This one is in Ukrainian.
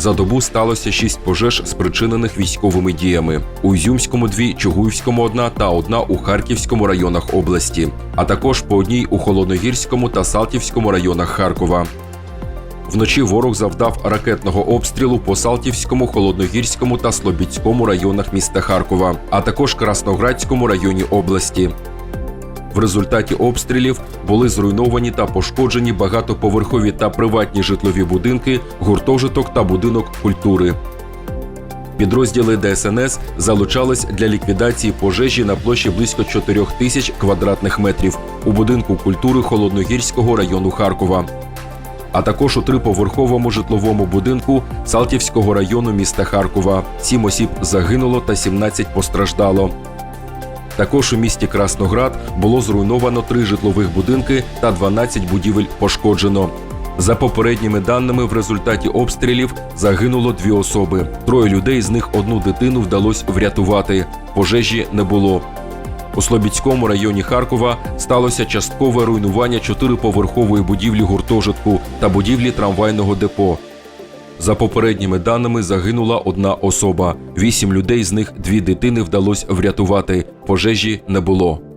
За добу сталося шість пожеж, спричинених військовими діями. У Ізюмському дві, Чугуївському одна та одна у Харківському районах області, а також по одній у Холодногірському та Салтівському районах Харкова. Вночі ворог завдав ракетного обстрілу по Салтівському, Холодногірському та Слобідському районах міста Харкова, а також Красноградському районі області. В результаті обстрілів були зруйновані та пошкоджені багатоповерхові та приватні житлові будинки, гуртожиток та будинок культури. Підрозділи ДСНС залучались для ліквідації пожежі на площі близько 4 тисяч квадратних метрів у будинку культури Холодногірського району Харкова, а також у триповерховому житловому будинку Салтівського району міста Харкова. Сім осіб загинуло та 17 постраждало. Також у місті Красноград було зруйновано три житлових будинки та 12 будівель пошкоджено. За попередніми даними, в результаті обстрілів загинуло дві особи. Троє людей, з них одну дитину вдалося врятувати. Пожежі не було. У Слобідському районі Харкова сталося часткове руйнування чотириповерхової будівлі гуртожитку та будівлі трамвайного депо. За попередніми даними загинула одна особа. Вісім людей, з них дві дитини вдалося врятувати. Пожежі не було.